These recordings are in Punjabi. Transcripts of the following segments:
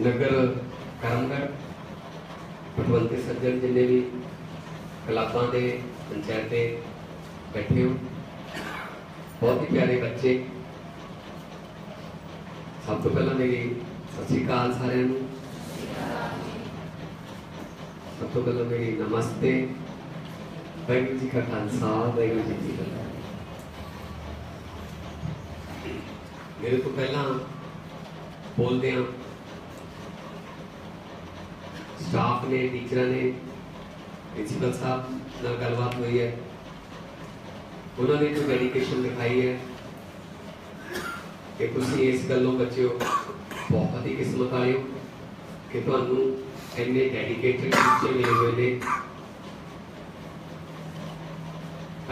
ਨਗਰ ਕਰਮਗੜ ਪਟਵੰਤੇ ਸੱਜਣ ਜਿੰਨੇ ਵੀ ਕਲਾਬਾਂ ਦੇ, ਪੰਚਾਇਤ ਦੇ ਬੈਠੇ ਹੋ, ਬਹੁਤ ਹੀ ਪਿਆਰੇ ਬੱਚੇ। ਸਭ ਤੋਂ ਪਹਿਲਾਂ ਮੇਰੀ ਸਤਿ ਸ਼੍ਰੀ ਅਕਾਲ ਸਾਰਿਆਂ ਨੂੰ। ਸਭ ਤੋਂ ਪਹਿਲਾਂ ਮੇਰੀ ਨਮਸਤੇ। ਵਾਹਿਗੁਰੂ ਜੀ ਕਾ ਖਾਲਸਾ, ਵਾਹਿਗੁਰੂ ਜੀ ਕੀ ਫਤਿਹ। ਮੇਰੇ ਤੋਂ ਪਹਿਲਾਂ ਬੋਲਦੇ ਹਾਂ ਸਟਾਫ ਨੇ ਟੀਚਰਾਂ ਨੇ ਪ੍ਰਿੰਸੀਪਲ ਸਾਹਿਬ ਨਾਲ ਗੱਲਬਾਤ ਹੋਈ ਹੈ। ਉਹਨਾਂ ਨੇ ਜੋ ਡੈਡੀਕੇਸ਼ਨ ਦਿਖਾਈ ਹੈ ਕਿ ਤੁਸੀਂ ਇਸ ਗੱਲੋਂ ਬੱਚਿਓ ਬਹੁਤ ਹੀ ਕਿਸਮਤ ਵਾਲੇ ਹੋ ਕਿ ਤੁਹਾਨੂੰ ਇੰਨੇ ਡੈਡੀਕੇਟਡ ਟੀਚਰ ਮਿਲੇ ਹੋਏ ਨੇ।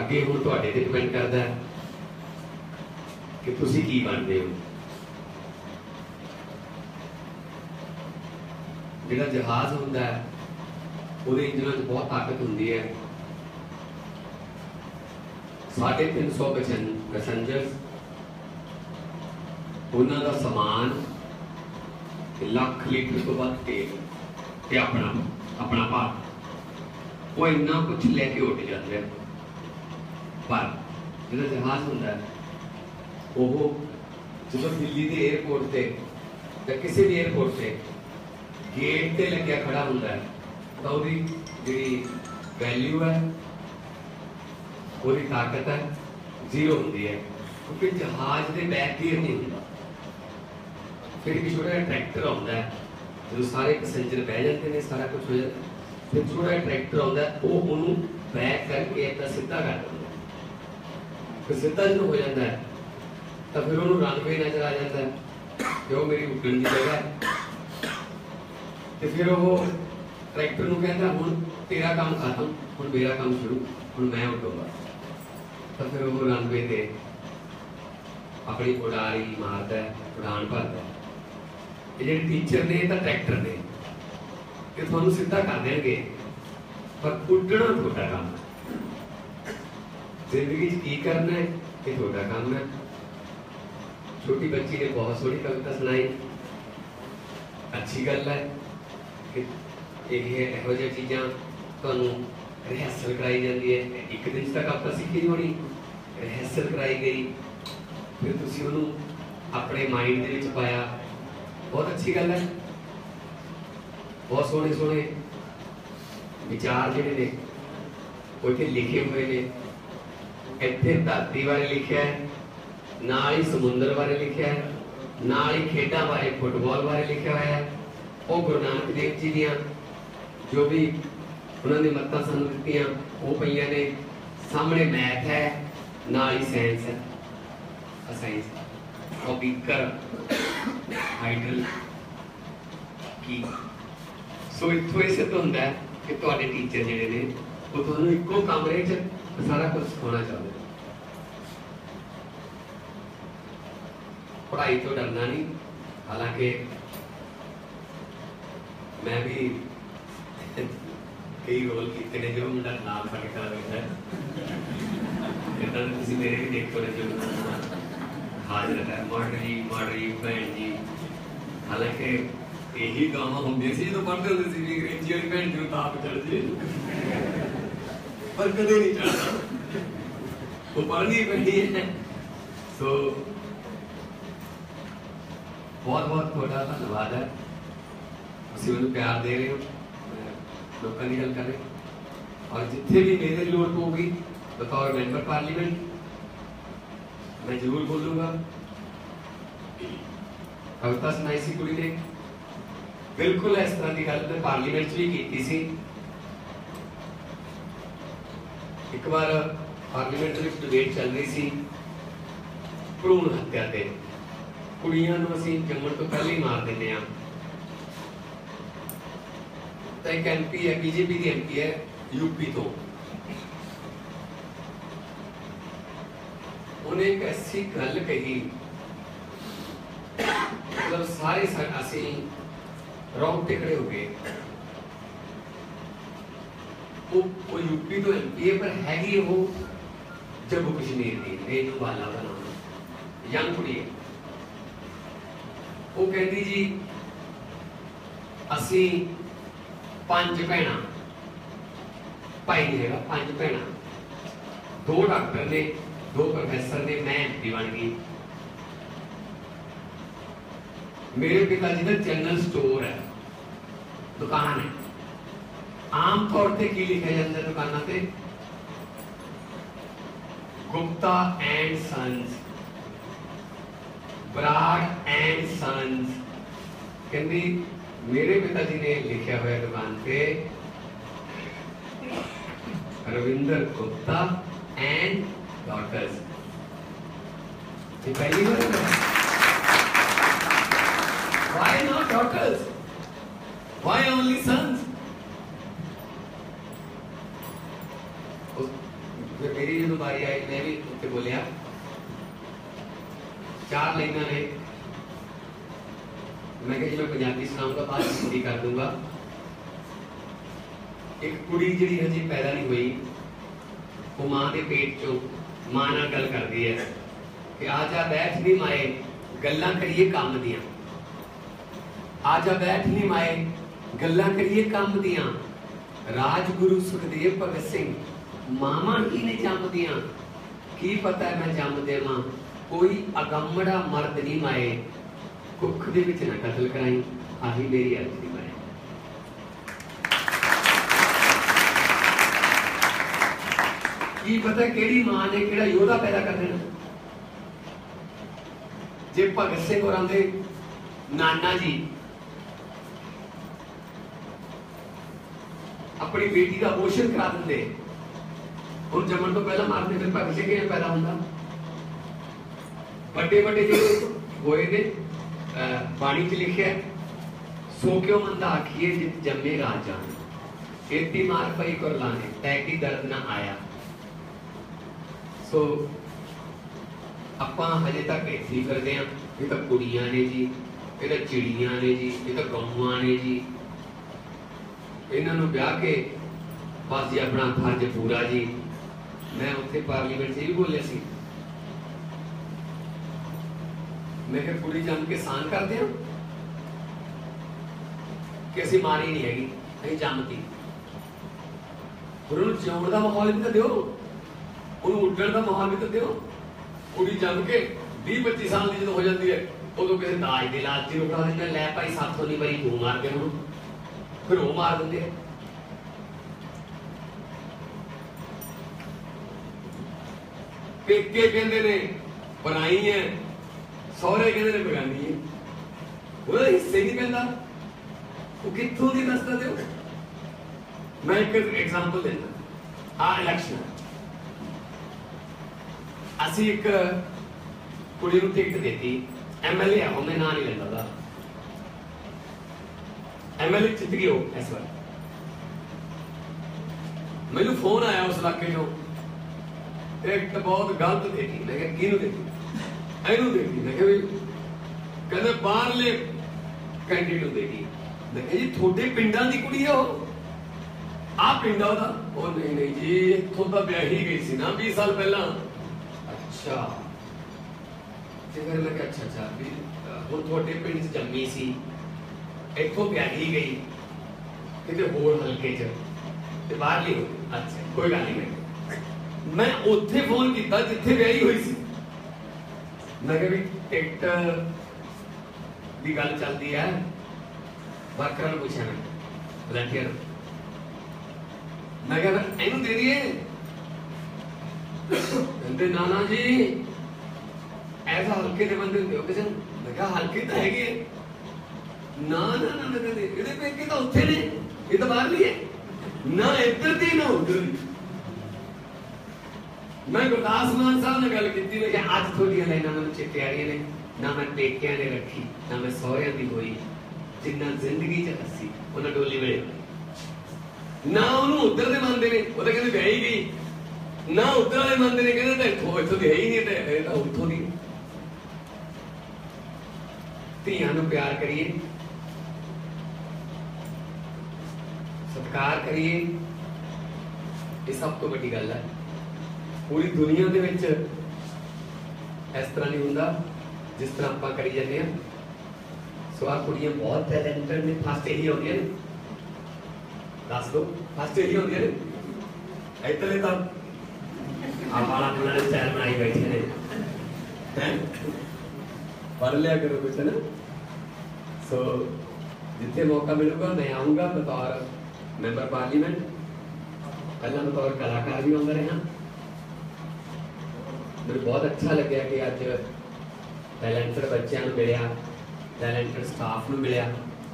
ਅੱਗੇ ਹੁਣ ਤੁਹਾਡੇ ਤੇ ਡਿਪੈਂਡ ਕਰਦਾ ਹੈ ਕਿ ਤੁਸੀਂ ਕੀ ਬਣਦੇ ਹੋ। ਜਿਹੜਾ ਜਹਾਜ਼ ਹੁੰਦਾ ਹੈ, ਉਹਦੇ ਇੰਜਨ ਵਿੱਚ ਬਹੁਤ ਤਾਕਤ ਹੁੰਦੀ ਹੈ। 350 ਪੈਸੰਜਰ ਉਹਨਾਂ ਦਾ ਸਮਾਨ ਲੱਖ ਲੀਟਰ ਤੋਂ ਵੱਧ ਤੇਲ ਤੇ ਆਪਣਾ ਆਪਣਾ ਭਾਰ। ਉਹ ਇੰਨਾ ਕੁਝ ਲੈ ਕੇ ਉੱਡ ਜਾਂਦੇ ਹੈ ਪਰ ਜਿਹੜਾ ਜਹਾਜ਼ ਹੁੰਦਾ ਉਹ ਜਦੋਂ ਦਿੱਲੀ ਦੇ 에어ਪੋਰਟ ਤੇ ਜਾਂ ਕਿਸੇ ਵੀ 에어ਪੋਰਟ ਤੇ ਗੇਟ ਤੇ ਲੱਗਿਆ ਖੜਾ ਹੁੰਦਾ ਹੈ, ਤਾਂ ਉਹਦੀ ਜਿਹੜੀ ਵੈਲਿਊ ਹੈ, ਉਹਦੀ ਤਾਕਤ ਹੈ ਜ਼ੀਰੋ ਹੁੰਦੀ ਹੈ। ਕਿਉਂਕਿ ਜਹਾਜ਼ ਦੇ ਬੈਕ ਗੀਅਰ ਨਹੀਂ ਹੁੰਦਾ। ਫਿਰ ਇੱਕ ਛੋਟਾ ਜਿਹਾ ਟਰੈਕਟਰ ਆਉਂਦਾ ਹੈ, ਜਦੋਂ ਸਾਰੇ ਪੈਸੇਂਜਰ ਬਹਿ ਜਾਂਦੇ ਨੇ, ਸਾਰਾ ਕੁਝ ਹੋ ਜਾਂਦਾ ਫਿਰ ਛੋਟਾ ਜਿਹਾ ਟਰੈਕਟਰ ਆਉਂਦਾ ਉਹ ਉਹਨੂੰ ਬੈਕ ਕਰਕੇ ਇੱਦਾਂ ਸਿੱਧਾ ਕਰ ਦਿੰਦਾ ਫਿਰ ਸਿੱਧਾ ਜਦੋਂ ਹੋ ਜਾਂਦਾ ਹੈ, ਤਾਂ ਫਿਰ ਉਹਨੂੰ ਰਨਵੇ ਨਜ਼ਰ ਆ ਜਾਂਦਾ ਹੈ ਕਿ ਉਹ ਮੇਰੀ ਉੱਡਣ ਦੀ ਜਗ੍ਹਾ ਹੈ। ਤੇ ਫਿਰ ਉਹ ਟਰੈਕਟਰ ਨੂੰ ਕਹਿੰਦਾ, ਹੁਣ ਤੇਰਾ ਕੰਮ ਖਤਮ, ਹੁਣ ਮੇਰਾ ਕੰਮ ਸ਼ੁਰੂ, ਹੁਣ ਮੈਂ ਉੱਡੂੰਗਾ। ਤਾਂ ਫਿਰ ਉਹ ਰਨਵੇ ਤੇ ਆਪਣੀ ਉਡਾਰੀ ਮਾਰਦਾ ਉਡਾਨ ਭਰਦਾ ਇਹ ਜਿਹੜੇ ਟੀਚਰ ਨੇ, ਇਹ ਤਾਂ ਟਰੈਕਟਰ ਨੇ। ਇਹ ਤੁਹਾਨੂੰ ਸਿੱਧਾ ਕਰ ਦੇਣਗੇ, ਪਰ ਉੱਡਣਾ ਤੁਹਾਡਾ ਕੰਮ ਹੈ। ਜ਼ਿੰਦਗੀ 'ਚ ਕੀ ਕਰਨਾ ਹੈ, ਇਹ ਤੁਹਾਡਾ ਕੰਮ ਹੈ। ਛੋਟੀ ਬੱਚੀ ਨੇ ਬਹੁਤ ਸੋਹਣੀ ਕਵਿਤਾ ਸੁਣਾਈ। ਅੱਛੀ ਗੱਲ ਹੈ। ਇਹ ਇਹੋ ਜਿਹੀਆਂ ਚੀਜ਼ਾਂ ਤੁਹਾਨੂੰ ਰਿਹਰਸਲ ਕਰਾਈ ਜਾਂਦੀ ਹੈ। ਇੱਕ ਦਿਨ 'ਚ ਤਾਂ ਕਵਿਤਾ ਸਿੱਖੀ ਨਹੀਂ ਹੋਣੀ। ਰਿਹਰਸਲ ਕਰਾਈ ਗਈ। ਫਿਰ ਤੁਸੀਂ ਉਹਨੂੰ ਆਪਣੇ ਮਾਈਂਡ ਦੇ ਵਿੱਚ ਪਾਇਆ। ਬਹੁਤ ਅੱਛੀ ਗੱਲ ਹੈ। ਬਹੁਤ ਸੋਹਣੇ ਸੋਹਣੇ ਵਿਚਾਰ ਜਿਹੜੇ ਨੇ, ਉਹ ਇੱਥੇ ਲਿਖੇ ਹੋਏ ਨੇ। ਇੱਥੇ ਧਰਤੀ ਬਾਰੇ ਲਿਖਿਆ ਹੈ, ਨਾਲ ਹੀ ਸਮੁੰਦਰ ਬਾਰੇ ਲਿਖਿਆ ਹੈ, ਨਾਲ ਹੀ ਖੇਡਾਂ ਬਾਰੇ, ਫੁੱਟਬਾਲ ਬਾਰੇ ਲਿਖਿਆ ਹੋਇਆ ਹੈ। ਉਹ ਗੁਰੂ ਨਾਨਕ ਦੇਵ ਜੀ ਦੀਆਂ ਜੋ ਵੀ ਉਹਨਾਂ ਨੇ ਮੱਤਾਂ ਸਾਨੂੰ ਦਿੱਤੀਆਂ, ਉਹ ਪਈਆਂ ਨੇ। ਸਾਹਮਣੇ ਮੈਥ ਹੈ, ਨਾਲ ਹੀ ਸਾਇੰਸ ਹੈ। ਸਾਇੰਸ ਉਹ ਬੀਕਰ, ਹਾਈਡਲ, ਕੀ? ਸੋ ਇਥੋਂ ਇਹ ਸਿੱਧ ਹੁੰਦਾ ਹੈ ਕਿ ਤੁਹਾਡੇ ਟੀਚਰ ਜਿਹੜੇ ਨੇ, ਉਹ ਤੁਹਾਨੂੰ ਇੱਕੋ ਕਮਰੇ 'ਚ ਸਾਰਾ ਕੁਝ ਸਿਖਾਉਣਾ ਚਾਹੁੰਦੇ ਨੇ। ਪੜ੍ਹਾਈ ਤੋਂ ਡਰਨਾ ਨਹੀਂ। ਹਾਲਾਂਕਿ ਮੈਂ ਵੀ ਕਈ ਰੋਲ ਕੀਤੇ ਨੇ ਜੋ ਮੁੰਡਾ ਨਾਲ ਫੜ ਕੇ ਕਰ ਬੈਠਾ ਹੈ ਇਦਾਂ ਦੇ ਤੁਸੀਂ ਮੇਰੇ ਵੀ ਦੇਖੋ ਨੇ ਜੋ ਹਾਜ਼ਰ ਹੈ ਮਾਡਰੀ ਮਾਡਰੀ ਭੈਣ ਜੀ ਹਾਲਾਂਕਿ ਇਹੀ ਗਾਵਾਂ ਹੁੰਦੀਆਂ ਸੀ ਜਦੋਂ ਪੜ੍ਹਦੇ ਹੁੰਦੇ ਸੀ ਵੀ ਅੰਗਰੇਜ਼ੀ ਵਾਲੀ ਭੈਣ ਜੀ ਨੂੰ ਤਾਪ ਚੜ ਜੇ ਪਰ ਕਦੇ ਨਹੀਂ ਚੜਦਾ ਉਹ ਪੜ੍ਹਨੀ ਪੈਂਦੀ ਹੈ ਸੋ ਬਹੁਤ ਬਹੁਤ ਤੁਹਾਡਾ ਧੰਨਵਾਦ ਹੈ ਤੁਸੀਂ ਉਹਨੂੰ ਪਿਆਰ ਦੇ ਰਹੇ ਹੋ ਮੈਂ ਲੋਕਾਂ ਦੀ ਗੱਲ ਕਰ ਰਹੇ ਔਰ ਜਿੱਥੇ ਵੀ ਮੇਰੇ ਲੋੜ ਪਊਗੀ ਬਤੌਰ ਮੈਂਬਰ ਪਾਰਲੀਮੈਂਟ ਮੈਂ ਜ਼ਰੂਰ ਬੋਲੂੰਗਾ ਕਵਿਤਾ ਸੁਣਾਈ ਸੀ ਕੁੜੀ ਨੇ ਬਿਲਕੁਲ ਇਸ ਤਰ੍ਹਾਂ ਦੀ ਗੱਲ ਮੈਂ ਪਾਰਲੀਮੈਂਟ 'ਚ ਵੀ ਕੀਤੀ ਸੀ ਇੱਕ ਵਾਰ ਪਾਰਲੀਮੈਂਟ ਵਿੱਚ ਡਿਬੇਟ ਚੱਲ ਰਹੀ ਸੀ ਭਰੂਣ ਹੱਤਿਆ ਤੇ ਕੁੜੀਆਂ ਨੂੰ ਅਸੀਂ ਜੰਮਣ ਤੋਂ ਪਹਿਲਾਂ ਹੀ ਮਾਰ ਦਿੰਦੇ ਆ ਤਾਂ ਇੱਕ ਐਮਪੀ ਹੈ ਬੀਜੇਪੀ ਦੀ ਐਮਪੀ ਹੈ ਯੂਪੀ ਤੋਂ ਉਹਨੇ ਇੱਕ ਐਸੀ ਗੱਲ ਕਹੀ ਮਤਲਬ ਸਾਰੇ ਸਾ- ਅਸੀਂ ਰੌਂਗ ਟਿਕੜੇ ਹੋ ਗਏ ਉਹ ਉਹ ਯੂਪੀ ਤੋਂ ਐਮਪੀ ਹੈ ਪਰ ਹੈਗੀ ਉਹ ਜੰਮੂ ਕਸ਼ਮੀਰ ਦੀ ਰੇਨੂ ਬਾਲਾ ਦਾ ਨਾਮ ਯੰਗ ਕੁੜੀ ਹੈ ਉਹ ਕਹਿੰਦੀ ਜੀ ਅਸੀਂ ਪੰਜ ਭੈਣਾਂ ਭਾਈ ਨਹੀਂ ਹੈਗਾ ਪੰਜ ਭੈਣਾਂ ਦੋ ਡਾਕਟਰ ਨੇ ਦੋ ਪ੍ਰੋਫੈਸਰ ਨੇ ਮੈਂ ਐਮਪੀ ਬਣ ਗਈ ਮੇਰੇ ਪਿਤਾ ਜੀ ਦਾ ਜਨਰਲ ਸਟੋਰ ਹੈ ਦੁਕਾਨ ਹੈ ਆਮ ਤੌਰ ਤੇ ਕੀ ਲਿਖਿਆ ਜਾਂਦਾ ਹੈ ਦੁਕਾਨਾਂ ਤੇ Gupta and sons Brar and sons ਕਹਿੰਦੀ ਮੇਰੇ ਪਿਤਾ ਜੀ ਨੇ ਲਿਖਿਆ ਹੋਇਆ ਦੁਕਾਨ ਤੇ ਰਵਿੰਦਰ ਗੁਪਤਾ ਐਂਡ ਡਾਟਰਸ ਇਹ ਪਹਿਲੀ ਵਾਰ ਹੈ Why not daughters? Why only sons? ਉਸ- ਮੇਰੀ ਜਦੋਂ ਵਾਰੀ ਆਈ ਮੈਂ ਵੀ ਉੱਤੇ ਬੋਲਿਆ ਚਾਰ ਲਾਈਨਾਂ ਨੇ ਮੈਂ ਕਿਹਾ ਜੀ ਮੈਂ ਪੰਜਾਬੀ ਸੁਣਾਉਂਗਾ ਬਾਅਦ ਵਿੱਚ ਹਿੰਦੀ ਕਰ ਦੂੰਗਾ ਇੱਕ ਕੁੜੀ ਜਿਹੜੀ ਹਜੇ ਪੈਦਾ ਨਹੀਂ ਹੋਈ ਉਹ ਮਾਂ ਦੇ ਪੇਟ ਚੋਂ ਮਾਂ ਨਾਲ ਗੱਲ ਕਰਦੀ ਹੈ ਕਿ ਆ ਜਾ ਬੈਠ ਵੀ ਮਾਏ ਗੱਲਾਂ ਕਰੀਏ ਕੰਮ ਦੀਆਂ ਆ ਜਾ ਬੈਠ ਨਹੀਂ ਮਾਏ ਗੱਲਾਂ ਕਰੀਏ ਕੰਮ ਦੀਆਂ ਰਾਜਗੁਰੂ ਸੁਖਦੇਵ ਭਗਤ ਸਿੰਘ ਮਾਮਾ ਹੀ ਨੇ ਜੰਮਦੀਆਂ ਕੀ ਪਤਾ ਹੈ ਮੈਂ ਜੰਮ ਦੇਵਾਂ ਕੋਈ ਅਗੰਮੜਾ ਮਰਦ ਨਹੀਂ ਮਾਏ ਕੁੱਖ ਦੇ ਵਿੱਚ ਨਾ ਕਤਲ ਕਰਾਈ ਆਹੀ ਮੇਰੀ ਅਰਜ਼ ਦੀ ਕੀ ਪਤਾ ਕਿਹੜੀ ਮਾਂ ਨੇ ਕਿਹੜਾ ਯੋਧਾ ਪੈਦਾ ਕਰ ਦੇਣਾ ਜੇ ਭਗਤ ਸਿੰਘ ਹੋਰਾਂ ਦੇ ਨਾਨਾ ਜੀ, ਆਪਣੀ ਬੇਟੀ ਦਾ ਅਬੋਰਸ਼ਨ ਕਰਾ ਦਿੰਦੇ ਹੁਣ ਜੰਮਣ ਤੋਂ ਪਹਿਲਾਂ ਮਾਰਦੇ ਫਿਰ ਭਗਤ ਸਿੰਘ ਕਿਵੇਂ ਪੈਦਾ ਹੁੰਦਾ? ਵੱਡੇ ਵੱਡੇ ਜਿਹੜੇ ਹੋਏ ਨੇ ਬਾਣੀ 'ਚ ਲਿਖਿਆ ਸੋ ਕਿਉ ਮੰਦਾ ਆਖੀਏ ਜਿਤ ਜੰਮੇ ਰਾਜਾਨ ਏਤੀ ਮਾਰ ਪਈ ਕੁਰਲਾਨੇ ਤੈ ਕੀ ਦਰਦ ਨਾ ਆਇਆ। ਸੋ ਆਪਾਂ ਹਜੇ ਤੱਕ ਇੱਥੇ ਕਰਦੇ ਆ ਇਹ ਤਾਂ ਕੁੜੀਆਂ ਨੇ ਜੀ, ਇਹ ਤਾਂ ਚਿੜੀਆਂ ਨੇ ਜੀ, ਇਹ ਤਾਂ ਗਊਆਂ ਨੇ ਜੀ। ਇਹਨਾਂ ਨੂੰ ਵਿਆਹ ਕੇ ਬਸ ਜੀ ਆਪਣਾ ਫਰਜ਼ ਪੂਰਾ ਜੀ। ਮੈਂ ਉੱਥੇ ਪਾਰਲੀਮੈਂਟ 'ਚ ਵੀ ਬੋਲਿਆ ਸੀ ਮੈਂ ਕਿਹਾ ਕੁੜੀ ਜੰਮ ਕੇ ਸਾਨ ਕਰਦੇ ਆ ਕਿ ਅਸੀਂ ਮਾਰੀ ਨਹੀਂ ਹੈਗੀ, ਅਸੀਂ ਜੰਮਤੀ ਉਹਨੂੰ ਜਿਉਣ ਦਾ ਮਾਹੌਲ ਵੀ ਤਾਂ ਦਿਓ, ਉਹਨੂੰ ਉੱਡਣ ਦਾ ਮਾਹੌਲ ਵੀ ਤਾਂ ਦਿਓ। ਕੁੜੀ ਜੰਮ ਕੇ 20 25 ਸਾਲ ਦੀ ਜਦੋਂ ਹੋ ਜਾਂਦੀ ਹੈ, ਉਦੋਂ ਕਿਸੇ ਦਾਜ ਦੇ ਲਾਲਚੀ ਨੂੰ ਕਰਾ ਦਿੰਦੇ, ਲੈ ਭਾਈ ਸਾਥੋਂ ਨਹੀਂ ਬਰੀ ਤੂੰ ਮਾਰ ਦੇ ਉਹਨੂੰ ਫਿਰ ਉਹ ਮਾਰ ਦਿੰਦੇ ਆ। ਪੇਕੇ ਕਹਿੰਦੇ ਨੇ, ਬਣਾਈ ਹੈ ਸਹੁਰੇ ਕਹਿੰਦੇ ਨੇ ਬਗਾਨੀ ਹੈ ਉਹਦਾ ਹਿੱਸੇ ਨਹੀਂ ਪੈਂਦਾ ਉਹ ਕਿੱਥੋਂ ਦੀ ਦੱਸਦਾ ਦੇ ਮੈਂ ਇੱਕ ਐਗਜ਼ਾਮਪਲ ਦਿੰਦਾ। ਆ ਇਲੈਕਸ਼ਨ ਅਸੀਂ ਇੱਕ ਕੁੜੀ ਨੂੰ ਟਿਕਟ ਦਿੱਤੀ। ਐਮਐਲਏ ਆ, ਉਹਨੇ ਨਾਂ ਨਹੀਂ ਲੈਂਦਾ ਦਾ ਐਮਐਲਏ ਜਿੱਤ ਗਏ ਉਹ ਇਸ ਵਾਰ। ਮੈਨੂੰ ਫੋਨ ਆਇਆ ਉਸ ਇਲਾਕੇ ਤੋਂ ਟਿਕਟ ਬਹੁਤ ਗਲਤ ਦੇਤੀ ਮੈਂ ਕਿਹਾ, ਕਿਹਨੂੰ ਦਿੱਤੀ ਇਹਨੂੰ ਦੇਤੀ ਮੈਂ ਕਿਹਾ ਵੀ ਕਹਿੰਦੇ ਬਾਹਰਲੇ ਕੈਂਡੀਡੇਟ ਨੂੰ ਦੇਤੀ ਮੈਂ ਕਿਹਾ ਜੀ ਤੁਹਾਡੇ ਪਿੰਡਾਂ ਦੀ ਕੁੜੀ ਆ ਉਹ? ਆ ਪਿੰਡ ਆ ਉਹ ਨਹੀਂ ਨਹੀਂ ਜੀ ਇੱਥੋਂ ਤਾਂ ਵਿਆਹੀ ਗਈ ਸੀ ਨਾ 20 ਸਾਲ ਪਹਿਲਾਂ। ਅੱਛਾ। ਤੇ ਫਿਰ ਮੈਂ ਕਿਹਾ ਅੱਛਾ ਅੱਛਾ ਵੀ ਅਹ, ਤੁਹਾਡੇ ਪਿੰਡ 'ਚ ਜੰਮੀ ਸੀ। ਇੱਥੋਂ ਵਿਆਹੀ ਗਈ। ਕਿਤੇ ਹੋਰ ਹਲਕੇ 'ਚ। ਤੇ ਬਾਹਰਲੀ ਹੋ ਗਈ। ਅੱਛਾ ਕੋਈ ਗੱਲ ਨਹੀਂ। ਮੈਂ ਮੈਂ ਉੱਥੇ ਫੋਨ ਕੀਤਾ ਜਿੱਥੇ ਵਿਆਹੀ ਹੋਈ ਸੀ। ਮੈਂ ਕਿਹਾ ਵੀ ਟਿਕਟ ਦੀ ਗੱਲ ਚੱਲਦੀ ਹੈ ਵਰਕਰਾਂ ਨੂੰ ਪੁੱਛਿਆ ਮੈਂ ਵਲੰਟੀਅਰ ਮੈਂ ਕਿਹਾ ਫਿਰ ਇਹਨੂੰ ਦੇ ਦਈਏ। ਕਹਿੰਦੇ, ਨਾ ਨਾ ਜੀ, ਐਸਾ ਹਲਕੇ ਦੇ ਬੰਦੇ ਹੁੰਦੇ ਹੋ ਕਿਸੇ ਨੂੰ। ਮੈਂ ਕਿਹਾ, ਹਲਕੇ ਤਾਂ ਹੈਗੇ ਆ। ਨਾ ਨਾ ਨਾ ਨਾ ਕਹਿੰਦੇ ਇਹਦੇ ਪੇਕੇ ਤਾਂ ਉੱਥੇ ਨੇ, ਇਹ ਤਾਂ ਬਾਹਰ ਲਈ ਹੈ। ਨਾ ਇੱਧਰ ਦੀ, ਨਾ ਉੱਧਰ ਦੀ। ਮੈਂ ਗੁਰਦਾਸ ਮਾਨ ਸਾਹਿਬ ਨਾਲ ਗੱਲ ਕੀਤੀ ਮੈਂ ਅੱਜ ਤੁਹਾਡੀਆਂ ਲਾਈਨਾਂ ਮੈਨੂੰ ਚਿੱਤੇ ਆ ਰਹੀਆਂ ਨੇ, ਨਾ ਮੈਂ ਪੇਕਿਆਂ ਨੇ ਰੱਖੀ, ਨਾ ਮੈਂ ਸਹੁਰਿਆਂ ਦੀ ਹੋਈ ਜਿੰਨਾ ਜ਼ਿੰਦਗੀ ਚ ਹੱਸੀ ਉਹਨਾਂ ਡੋਲੀ ਵੇਲੇ। ਨਾ ਉਹਨੂੰ ਉੱਧਰ ਦੇ ਮੰਨਦੇ ਨੇ, ਉਹ ਤਾਂ ਕਹਿੰਦੇ ਵਿਆਹੀ ਗਈ। ਨਾ ਉੱਧਰ ਵਾਲੇ ਮੰਨਦੇ ਨੇ, ਕਹਿੰਦੇ ਤਾਂ ਇੱਥੋਂ ਇੱਥੋਂ ਦੀ ਹੈ ਹੀ ਨਹੀਂ ਤੇ ਇਹ ਤਾਂ ਉੱਥੋਂ ਦੀ ਧੀਆਂ ਨੂੰ ਪਿਆਰ ਕਰੀਏ। ਸਤਿਕਾਰ ਕਰੀਏ। ਇਹ ਸਭ ਤੋਂ ਵੱਡੀ ਗੱਲ ਹੈ। ਪੂਰੀ ਦੁਨੀਆ ਦੇ ਵਿੱਚ ਇਸ ਤਰ੍ਹਾਂ ਨਹੀਂ ਹੁੰਦਾ ਜਿਸ ਤਰ੍ਹਾਂ ਆਪਾਂ ਕਰੀ ਜਾਂਦੇ ਆ ਸੋ ਆ ਕੁੜੀਆਂ ਬਹੁਤ ਟੈਲੈਂਟਡ ਨੇ ਫਸਟ ਇਹੀ ਹੁੰਦੀਆਂ ਨੇ। ਦੱਸ ਦੋ ਫਸਟ ਇਹੀ ਹੁੰਦੀਆਂ ਨੇ। ਇੱਧਰਲੇ ਤਾਂ ਆ ਵਾਲਾ ਉਹਨਾਂ ਸਟਾਈਲ ਬਣਾਈ ਬੈਠੇ ਨੇ। ਹੈਂ? ਪੜ੍ਹ ਲਿਆ ਕਰੋ ਕੁਛ ਨਾ? ਸੋ ਜਿੱਥੇ ਮੌਕਾ ਮਿਲੂਗਾ, ਮੈਂ ਆਉਂਗਾ ਬਤੌਰ ਮੈਂਬਰ ਪਾਰਲੀਮੈਂਟ ਪਹਿਲਾਂ ਬਤੌਰ ਕਲਾਕਾਰ ਵੀ ਆਉਂਦਾ ਰਿਹਾ। ਮੈਨੂੰ ਬਹੁਤ ਅੱਛਾ ਲੱਗਿਆ ਕਿ ਅੱਜ ਟੈਲੈਂਟਡ ਬੱਚਿਆਂ ਨੂੰ ਮਿਲਿਆ ਟੈਲੈਂਟਡ ਸਟਾਫ ਨੂੰ ਮਿਲਿਆ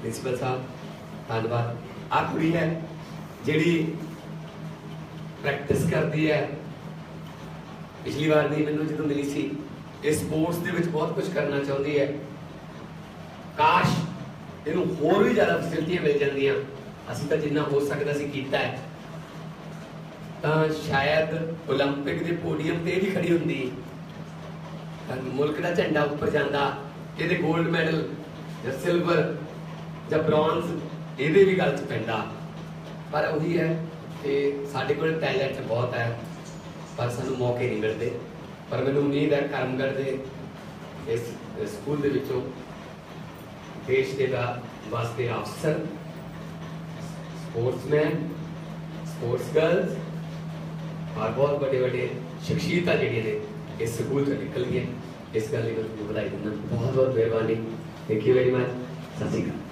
ਪ੍ਰਿੰਸੀਪਲ ਸਾਹਿਬ, ਧੰਨਵਾਦ। ਆ ਕੁੜੀ ਹੈ ਜਿਹੜੀ ਪ੍ਰੈਕਟਿਸ ਕਰਦੀ ਹੈ। ਪਿਛਲੀ ਵਾਰ ਦੀ ਮੈਨੂੰ ਜਦੋਂ ਮਿਲੀ ਸੀ, ਇਹ ਸਪੋਰਟਸ ਦੇ ਵਿੱਚ ਬਹੁਤ ਕੁਝ ਕਰਨਾ ਚਾਹੁੰਦੀ ਹੈ। ਕਾਸ਼ ਇਹਨੂੰ ਹੋਰ ਵੀ ਜ਼ਿਆਦਾ ਫੈਸਿਲਿਟੀਆਂ ਮਿਲ ਜਾਂਦੀਆਂ। ਅਸੀਂ ਤਾਂ ਜਿੰਨਾ ਹੋ ਸਕਦਾ ਸੀ ਕੀਤਾ ਹੈ। ਤਾਂ ਸ਼ਾਇਦ 올림픽 ਦੇ ਪੋਡੀਅਮ ਤੇ ਵੀ ਖੜੀ ਹੁੰਦੀ। ਤਾਂ ਮੁਲਕ ਦਾ ਝੰਡਾ ਉੱਪਰ ਜਾਂਦਾ, ਇਹਦੇ 골ਡ ਮੈਡਲ ਜਾਂ ਸਿਲਵਰ ਜਾਂ ਬ੍ਰੌਂਜ਼ ਇਹਦੇ ਵੀ ਗੱਲ ਚ ਪੈਂਦਾ। ਪਰ ਉਹੀ ਹੈ ਕਿ ਸਾਡੇ ਕੋਲ ਟੈਲੈਂਟ ਬਹੁਤ ਹੈ, ਪਰ ਸਾਨੂੰ ਮੌਕੇ ਨਹੀਂ ਮਿਲਦੇ। ਪਰ ਮੈਨੂੰ ਉਮੀਦ ਹੈ ਕਰਮਗੜ ਦੇ ਇਸ ਸਕੂਲ ਦੇ ਵਿੱਚੋਂ ਦੇਸ਼ ਦੇ ਦਾ ਵਾਸਤੇ ਅਫਸਰ ਸਪੋਰਟਸਮੈਨ ਸਪੋਰਟਸ ਗਰਲਸ ਔਰ ਬਹੁਤ ਵੱਡੇ ਵੱਡੇ ਸ਼ਖਸੀਅਤਾਂ ਜਿਹੜੀਆਂ ਨੇ ਇਸ ਸਕੂਲ ਤੋਂ ਨਿਕਲ ਗਈਆਂ ਇਸ ਗੱਲ ਲਈ ਮੈਂ ਤੁਹਾਨੂੰ ਵਧਾਈ ਦਿੰਦਾ ਬਹੁਤ ਬਹੁਤ ਮਿਹਰਬਾਨੀ ਥੈਂਕ ਯੂ ਵੈਰੀ ਮਚ ਸਤਿ ਸ਼੍ਰੀ ਅਕਾਲ